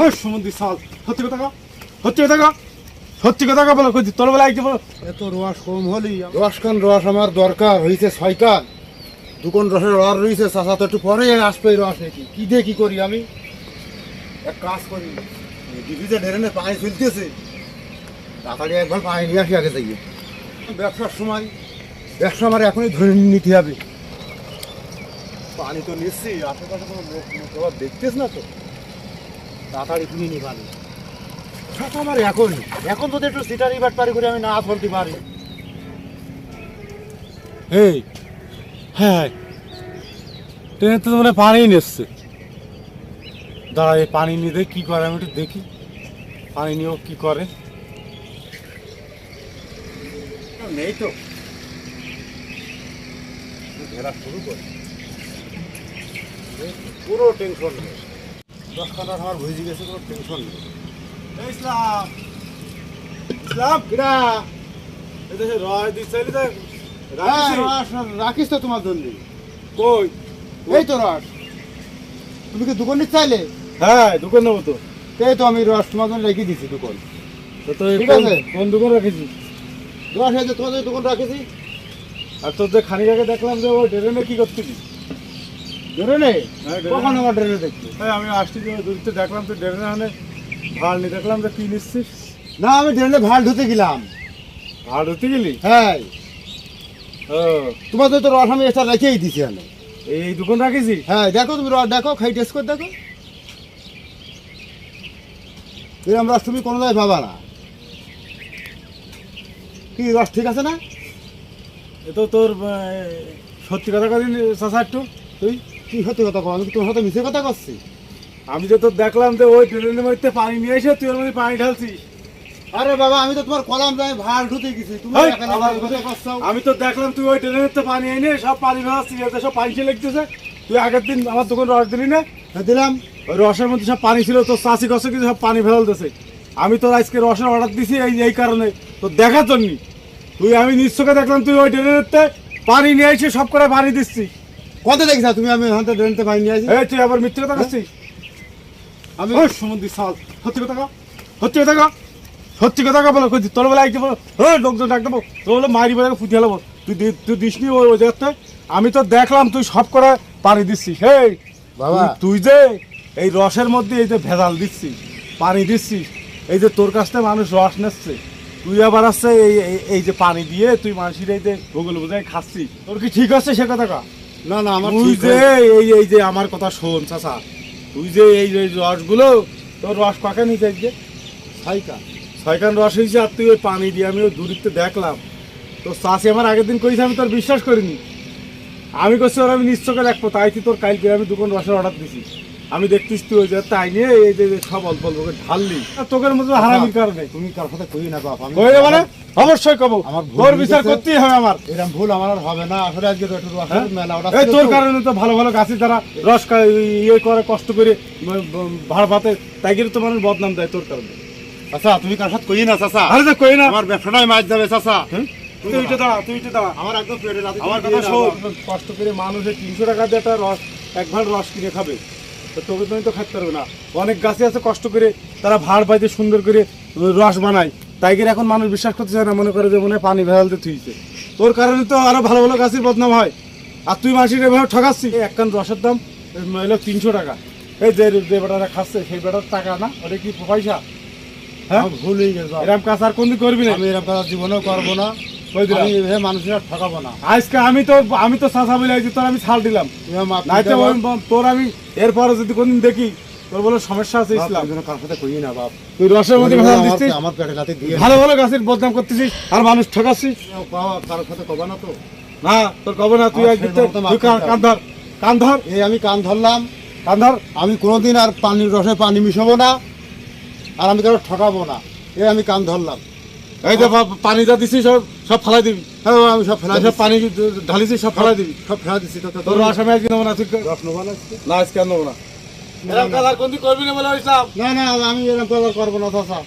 ওই সুমন্দি সাল সত্যি কথা কা? সত্যি কথা সত্যি কথা কা বলো কই তোর বেলা আইতে বলো। এত রস কম হলেই রস কান রস আমার দরকার হয়েছে ছয় কান দুকন রসের রস তো একটু পরে আসবে রস নাকি কি দিয়ে কি করি আমি? এক কাজ করি। ডিভিজে ডেরেনে পানি ফেলতেছে তাড়াতাড়ি একবার পানি নিয়ে আসি আগে থেকে। ব্যবসার সময় ব্যবসা আমার এখনই ধরে নিতে হবে। পানি তো নিচ্ছি আশেপাশে কোনো লোক দেখতেছ না তো। তাড়াতাড়ি কিনে নি পানি টাকা আমার এখন এখন যদি একটু সিটারি বাট পারি করে আমি না ফলতে পারি। এই হ্যাঁ ট্রেনে তো মানে পানি নিচ্ছে দাঁড়া এই পানি নিয়ে দেখি কি করে আমি একটু দেখি। পানি নিয়েও কি করে। নেই তো। ঘেরা শুরু করি। পুরো টেনশন নেই দশ কাটার আমার ভুজে গেছে কোনো টেনশন নেই। ইসলাম ইসলাম কিরা? এই রয় দিচ্ছে হ্যাঁ, রাখিস তো তোমার জন্য। কই? এই তো রস তুমি কি দোকান নিতে চাইলে? হ্যাঁ দোকান নেব তো। এই তো আমি রস তোমার জন্য রেখে দিছি দোকান। তো তো এই ঠিক আছে। কোন দোকান রেখেছিস? রস যে তোমার দোকান রাখেছি। আর তোর যে খানিক আগে দেখলাম যে ওই ট্রেনে কি করছিস ড্রেনে হ্যাঁ, ড্রেনে। কখন আমার ড্রেনে হ্যাঁ আমি আসছি দূরতে দেখলাম তো ট্রেনে মানে ভাড় নি দেখলাম যে কি নিচ্ছিস। না আমি ড্রেনে ভালো ধুতে গেলাম। হতে গেলি? হ্যাঁ। ও। তোমার তো রস আমি এটা রেখেই দিছি আমি এই দোকান রাখিছি? হ্যাঁ দেখো তুমি রস দেখো খাই টেস্ট করে দেখো। রস তুমি কোনো জায়গায় পাবা না। কি রস ঠিক আছে না? এ তো তোর সত্যি কথা কদিন চাষা একটু তুই? কি সত্যি কথা কো আমি কি তোমার সাথে মিশে কথা করছি আমি যে তোর দেখলাম যে ওই ট্রেনের মধ্যে পানি নিয়ে এসে তুই ওর মধ্যে পানি ঢালছিস আরে বাবা আমি তো তোমার কলাম যাই ভালো ধুতে গেছি। তুমি আমি তো দেখলাম তুই ওই ট্রেনের মধ্যে পানি এনে সব পানি ভেলাচ্ছিস এতে সব পানি ছেলে লিখতেছে তুই আগের দিন আমার দোকান রস দিলি না? হ্যাঁ, দিলাম। ওই রসের মধ্যে সব পানি ছিল তোর চাষি কষে কিন্তু সব পানি ফেলতেছে আমি তোর আজকে রসের অর্ডার দিছি এই এই কারণে তো দেখার জন্য। তুই আমি নিশ্চয়কে দেখলাম তুই ওই ট্রেনের পানি নিয়ে এসে সব করে পানি দিচ্ছিস। কত দেখছা? তুমি আমি হাতে ড্রেনতে পাই নিয়ে আসি। এই তুই আবার মিথ্যে কথা করছিস আমি ওই সুমন্দি সাল। সত্যি কথা কা সত্যি কথা কা সত্যি কথা কা বলো কই তোর বেলা আইতে বলো। ওই লোকজন ডাক দেবো। তোর বলে মারি বেলা ফুটি হলাবো। তুই তুই দিসনি ওই ওই জায়গাতে? আমি তো দেখলাম তুই সব করে পানি দিচ্ছিস। হেই বাবা। তুই- যে এই রসের মধ্যে এই যে ভেজাল দিচ্ছিস পানি দিচ্ছিস এই যে তোর কাছ থেকে মানুষ রস নিচ্ছে তুই আবার আসছে এই এই- যে পানি দিয়ে তুই মানুষের এই যে ভূগোল বোঝাই খাচ্ছিস। তোর কি ঠিক আছে সে কথা কা না না আমার তুই যে। এই এই যে আমার কথা শোন চাচা তুই যে এই যে রসগুলো তোর রস কাকে নিতে যে সাইকা। ছয়খান রস হয়েছে আর তুই ওই পানি দিয়ে আমি ওই দূরিতে দেখলাম। তো চাষি আমার আগের দিন কইছে আমি তোর বিশ্বাস করিনি। আমি করছি ওর আমি নিশ্চয় দেখব তাই তুই তোর কালকে আমি দুজন রসের অর্ডার দিছি। আমি দেখতিস তুই যে তাই নিয়ে এই যে সব অল্প অল্প করে ঢাললি। তোকের মতো হারামির কারণে। তুমি কার সাথে কই না বাপ আমি কইলে মানে? অবশ্যই কব আমার ভুল তোর বিচার করতেই হবে আমার। এরকম ভুল আমার আর হবে না। আসলে আজকে তো একটু হ্যাঁ? মেলা ওটা এই তোর কারণে তো ভালো ভালো গাছের তারা রস ইয়ে করে কষ্ট করে ভাড় ভাতে তাই তো মানুষ বদনাম দেয় তোর কারণে। আচ্ছা তুমি কার সাথে কই না চাচা? আরে তো কই না। আমার ব্যবসাটাই মাছ যাবে চাচা? তুই উঠে দাঁড়া তুই দাঁড়া। আমার একদম পেটে আমার কথা শোন। কষ্ট করে মানুষের তিনশো টাকা দিয়ে একটা রস এক ভাড় রস কিনে খাবে। তো তোকে তুমি তো খাইতে পারবে না। অনেক গাছে আছে কষ্ট করে তারা ভাড় পাইতে সুন্দর করে রস বানায়। তাই করে এখন মানুষ বিশ্বাস করতে চায় না মনে করে যে মনে পানি ভেজালতে থুইছে। তোর কারণে তো আরও ভালো ভালো গাছের বদনাম হয়। আর তুই মাসির এভাবে ঠকাচ্ছি এক কান রসের দাম হলো তিনশো টাকা। এই যে যে বেটারা খাচ্ছে সেই বেটার টাকা না ওটা কি পয়সা? হ্যাঁ? ভুল হয়ে গেছে। এরকম কাজ আর কোনদিন করবি না। আমি এরকম কাজ জীবনেও করব না। মানুষের ঠকাবো না। আজকে আমি তো আমি তো বলে তোর আমি ছাড় দিলাম। তোর আমি এরপরে যদি কোনদিন দেখি তোর বলে সমস্যা আছে ইসলাম। কার সাথে কই না বাপ। তুই রসের মধ্যে আমার- দিচ্ছিস? আমার পেটে লাথি দিয়ে ভালো ভালো গাছের বদনাম করতেছিস আর মানুষ ঠকাচ্ছিস। কারোর সাথে কবা না তো। না তোর কবে না তুই একদিন কান কান ধর কান ধর। এই আমি কান ধরলাম। কান ধর। আমি কোনোদিন আর পানির রসে পানি মিশাবো না আর আমি কারও ঠকাবো না। এই আমি কান ধরলাম। এই যে পানি যা দিছিস সব সব ফেলাই দিবি। হ্যাঁ আমি সব ফেলাই সব পানি ঢালিছি সব ফেলাই দিবি। সব ফেলা দিচ্ছি তো তোর আসামে আজকে নেব না তুই না আজকে? আর নেব না। এরকম কালার কোনদিন করবি না বলে না না আমি এরকম করব না চাচা।